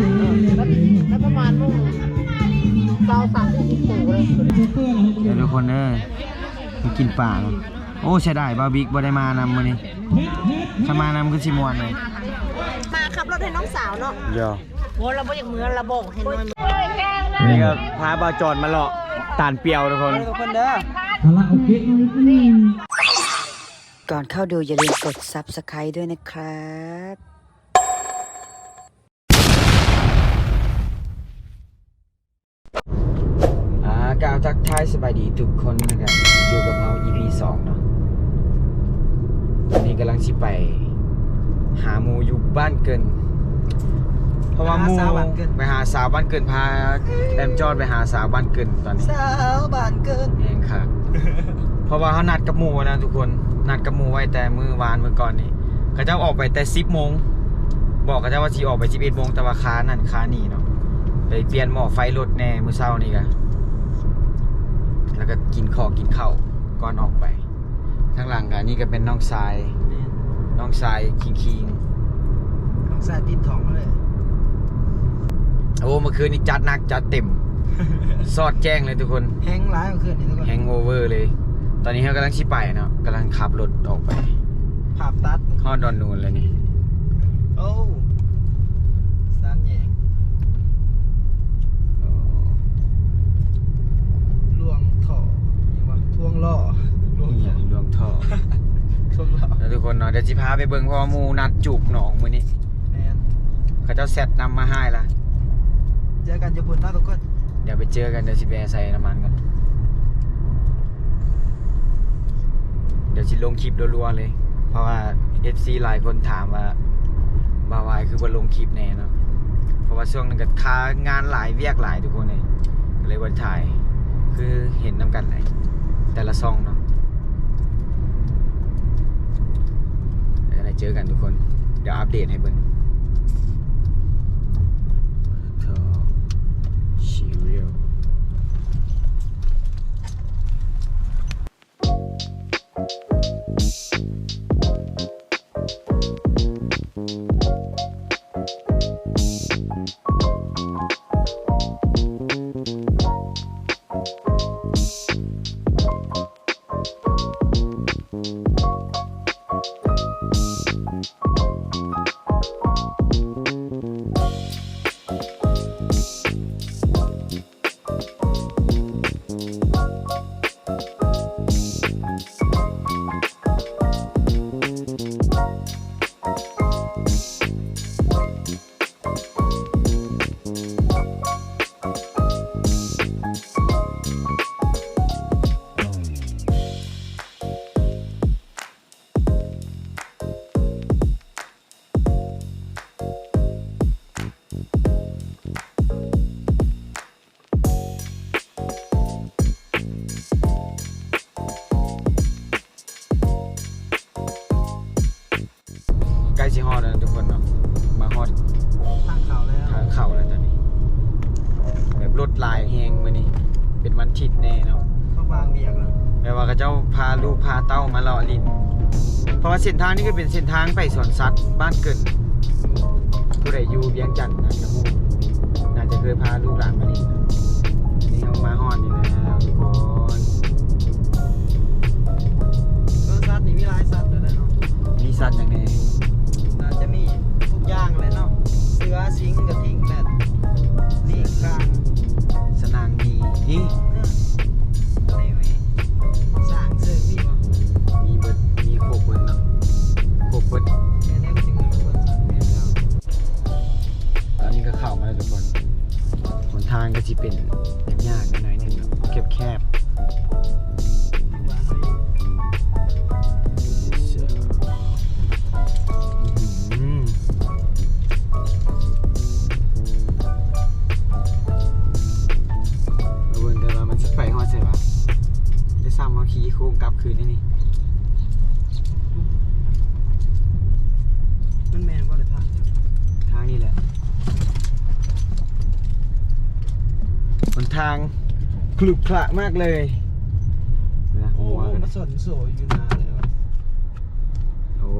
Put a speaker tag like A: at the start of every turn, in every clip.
A: แล้วแล้วประมาณมุ่งเศร้าสามสี่สิบตัวเลย
B: เดี๋ยวทุกคนเด้อมากินป่าเนาะโอ้ใช่ได้บาบิ๊กบ่ได้มานำมื้อนี้ถ้ามานำคือสิม่วนเลย
A: มาขับรถให้น้องสาวเนาะ
B: เดี๋ยว
A: โอ้เราไม่อยากเหมือนระบบให้น้อยมือ
B: นี่ก็พาบ่าวจอนมาเลาะตานเปียวทุกคน
A: ทุกคนเด้อ
C: ก่อนเข้าดูอย่าลืมกด Subscribe ด้วยนะครับา
B: กล่าวทักทายสบายดีทุกคนนะครับอยู่กับเรา EP 2เนาะตอนนี้กำลังสิไป หาหมูอยู่บ้านเกิน เพราะว่าหมูไปหาสาวบ้านเกินพาแดมจอดไปหาสาวบ้านเกินตอนนี้
A: สาวบ้านเกิน
B: เองครับเพราะว่าเขานัดกับหมูนะทุกคนนัดกับหมูไว้แต่มือวานมือก่อนนี่เขาเจ้าออกไปแต่สิบโมงบอกเขาเจ้าว่าสีออกไปสิบเอ็ดโมงแต่ว่าค้านั่นค้านี่เนาะไปเปลี่ยนหม้อไฟรถแน่มือเช้านี่กัน แล้วก็กินข้าวกินข้าวก่อนออกไปข้างหลังกันนี่ก็เป็นน้องทรายน้องทรายคิงคิง
A: น้องสาวติดท้องมาเลย
B: โอ้เมื่อคืนนี้จัดหนักจัดเต็ม สอดแจ้งเลยทุกคน
A: แห้งร้ายเมื่อคืนนี้ทุกคน
B: แฮงโอเวอร์เลย ตอนนี้เขากำลังชิไปเนาะกำลังขับรถออกไป
A: ภาพตัด
B: ฮอดดอนนูนเลยนี่
A: โอ้สามแยก
B: โอ้
A: ลวงท่อยังวะทวงล่อลวง
B: นี่
A: ท่อ
B: อย่างดวงท่อ
A: ทวงล่อ
B: แล้วทุก คนเนาะเดี๋ยวจิพาไปเบิ่งเพราะว่าหมูนัดจูบหนองมือนี้
A: แมน
B: เขาเจ้าเซตนำมาให้ละ
A: เจอกันญี่ปุ่นนะทุกคน
B: เดี๋ยวไปเจอกันเดี๋ยวสิไปใส่น้ำมันกัน เดี๋ยวสิลงคลิปรัวๆเลย เพราะว่า FC หลายคนถามว่าบาวายคือว่าลงคลิปแน่เนาะ เพราะว่าช่วงนั้นก็ค้างานหลายเวียกหลายทุกคนเลยก็เลยวันถ่าย คือเห็นน้ำกันเลยแต่ละซองเนาะ เจอกันทุกคน เดี๋ยวอัปเดตให้เบิ่งเธอชีเรียลใก แบบรถลายแหงมื้อนี้ เป็นวันอาทิตย์แน่เนาะ
A: เข้าบางเบียกแล้ว
B: แปลว่าเขาเจ้าพาลูกพาเต้ามาเลาะลินเพราะว่าเส้นทางนี้ก็เป็นเส้นทางไปสวนสัตว์บ้านเกินผู้ใดอยู่เวียงจันทน์น่าจะฮู้น่าจะเคยพาลูกหลานมาลินนี่ ทางคลุกคละมากเลยนะ
A: โอ้
B: หัวกัน
A: มาสนโสอยู่นานเลยวะ
B: โอ้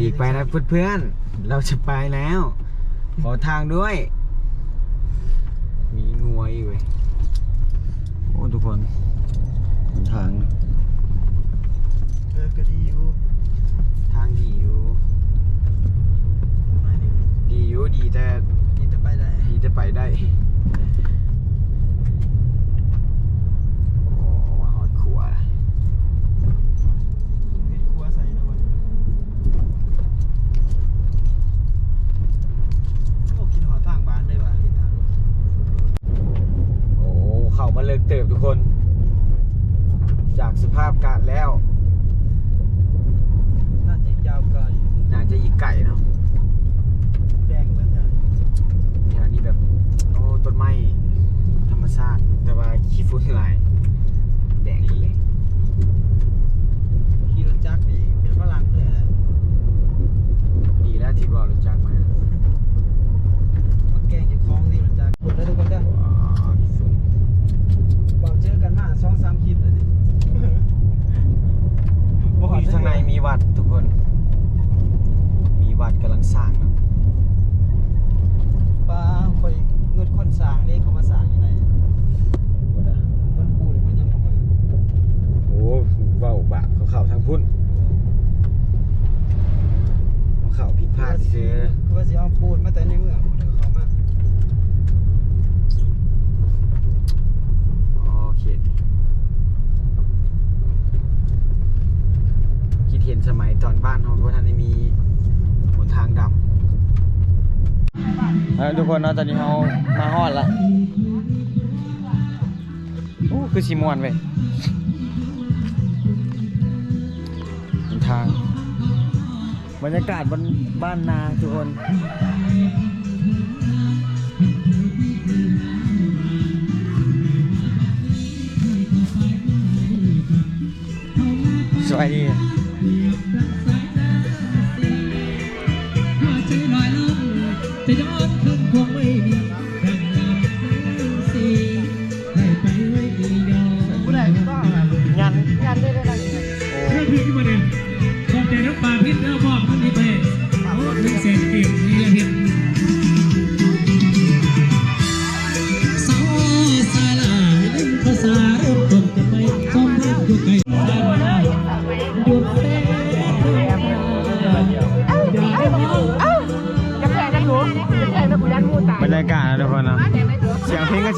B: ดีไปนะเพื่อนๆ เราจะไปแล้ว ขอทางด้วย มีงัวอีกเว้ยโอ้ทุกคนหนทาง
A: เออก็ดีอยู่
B: ทางดีอยู่
A: ไม่ได้
B: ดีอยู่ดีแต่
A: นี่จะไปได้
B: ดีแต่ไปได้ โอ้มาฮอดขัว
A: เห็ดครัวใส่นะวันนี้โอ้กินหอทางบ้านได้ป่ะกินทาง
B: โอ้เข้ามาเลิกเติบทุกคน จากสภาพกาดแล้ว
A: น่าจะยาวไกล
B: น่าจะอีก ไก่เนาะ
A: แดงเหมือนกัน
B: แถวนี้แบบ โอ้ต้นไม้ธรรมชาติ แต่ว่าขี้ฝุ่นหลาย แดงไปเลย
A: ขี่รถจักรนี่เป็นฝรั่งเลยแหละ
B: ดีแล้วที่บอกรู้จักมา
A: มาแกล้งเจะคล้าของที่รถจักรกดเลยทุกคนจ้ะ
B: ว้าวขี้ฝุ่น
A: บอกเจอกันมาสองสามคลิปเลยดิ
B: อยู่ข้างในมีวัดทุกคน มีวัดกำลังสร้างเนาะ
A: ป้าคอยเงินคนสร้างนี่เขามาสร้างอยู่ไหน
B: วัดอะ
A: มันปูนมันยังเข้ามา
B: โอ้เว้าบะเขาเข่าทางพุ่นเขาเข่าผิดพลาดซื้อ
A: คือว่าสิเอาปูนมาแต่ในเมืองเดี๋ยวเขามา
B: โอเคคิดเห็น สมัยตอนบ้านเขาว่าท่านได้มีบนทางดำแล้วทุกคนเนาะตอนนี้เขามาฮอดละโอ้คือสีมวนเว้ยบนทาง บรรยากาศบนบ้านนาทุกคนสวัสดี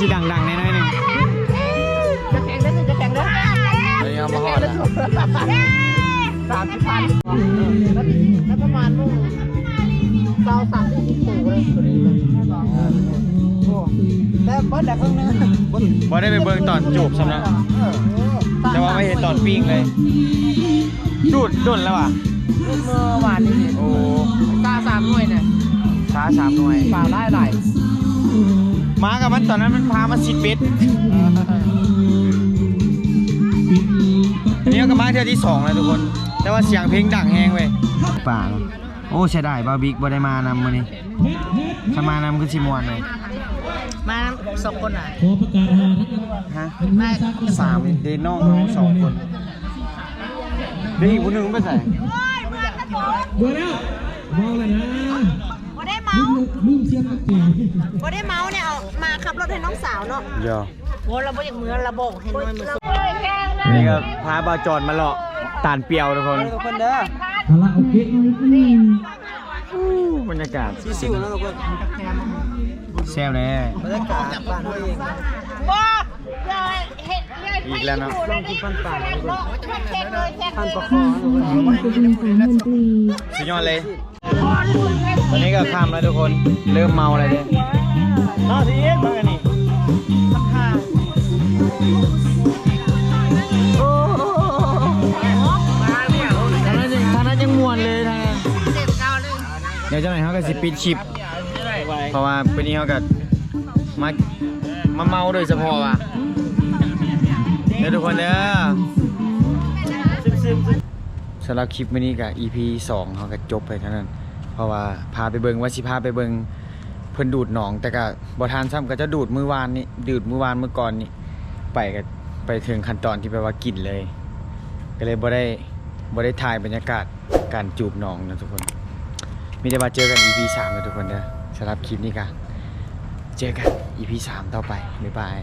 D: สีย
A: ง
D: เพลงก็
B: ชีดังๆแน่ๆหนึ่งตอนนี้เอามาฮอดแล้ว
E: สามสิบพันแล้วประมาณนู่นเศร้าสามสิบสิบปู่เลยตัวนี้เลย
A: โอ้แต่เบิดแต่เพิ่งนึงเบิด
B: บ่ได้ไปเบิ่งตอนจูบสำนัก
A: เออ
B: แต่ว่าไม่เห็นตอนปิ้งเลยดูดดุนแล้วว่ะ
E: เมื่อวานนี้
B: โอ้
E: ตาสามหน่วยเนี่ย
B: ช้าสามหน่วย
E: ฝ่าได้หลาย
B: มากับมันตอนนั้นมันพามาสิดเบ็ดอันนี้ก็มาเทื่อที่สองแล้วทุกคน แต่ว่าเสียงเพลงดังแฮงเว้ยป่าเนาะโอ้เสียดายบาร์บิ๊กบ่ได้มานำมื้อนี้ถ้ามานำคือสิม่วนเลย
E: มาสองคนอะ
D: ขอประกาศหาทั้ง
B: ฮะ
E: ไม่
B: สามเดนน้องน้องสองคนเดี๋ยวอีกคนหนึงไปใส่
D: บัวแล้วมองเลยนะ
F: บ่ได้เมา
D: ลืมลืมเสียงนักเตะ
F: บ่ได้เมาเนี่ยเอามาขับรถให้น้องสาวเนาะ
B: ยอ
F: โอ้เราบ่อยากเหมือนระบบให้น้อยมือ
B: นี่ก็พาบาจอดมาเลาะตานเปียวทุกคน
A: ทุกคนเด้อ
D: คาราโอเกะ
B: บรรยากาศ
A: ซิวๆนะทุกคน
B: แซ่บเลย
A: บรรยากาศบ้านเอง
F: บ่เห็ดเลย
B: อีกแล้วเนาะ
A: ลองกินปันป่าทุกคนประคอง
B: สุดยอดเลย ตอนนี้ก็ค่ำแล้วทุกคน เริ่มเมาอะไรเนี่ยน่าสิเอ็ดมากันนี่มันห่างโอ้ทางนั้นยังทางนั้นยังมวนเลยทางนั้น
F: เจ็บเก้าเลย
B: เดี๋ยวเจ้าหน่อยเขาก็สิปิดคลิป เพราะว่าวันนี้เขาก็มามาเมาโดยเฉพาะว่ะเดี๋ยวทุกคนเด้อสำหรับคลิปวันนี้กับ EP 2เขาก็จบไปเท่านั้น เพราะว่าพาไปเบิงว่าสิพาไปเบิงเพิ่นดูดหนอง แต่ก็บ่ทานซ้ำก็จะดูดมือวานนี่ดูดมือวานเมื่อก่อนนี่ไปก็ไปถึงขั้นตอนที่แปลว่ากินเลย ก็เลยบ่ได้บ่ได้ถ่ายบรรยากาศการจูบหนองนะทุกคน มีแต่ว่าเจอกัน EP 3นะทุกคนเด้อสำหรับคลิปนี้กันเจอกัน EP 3ต่อไปบ๊ายบาย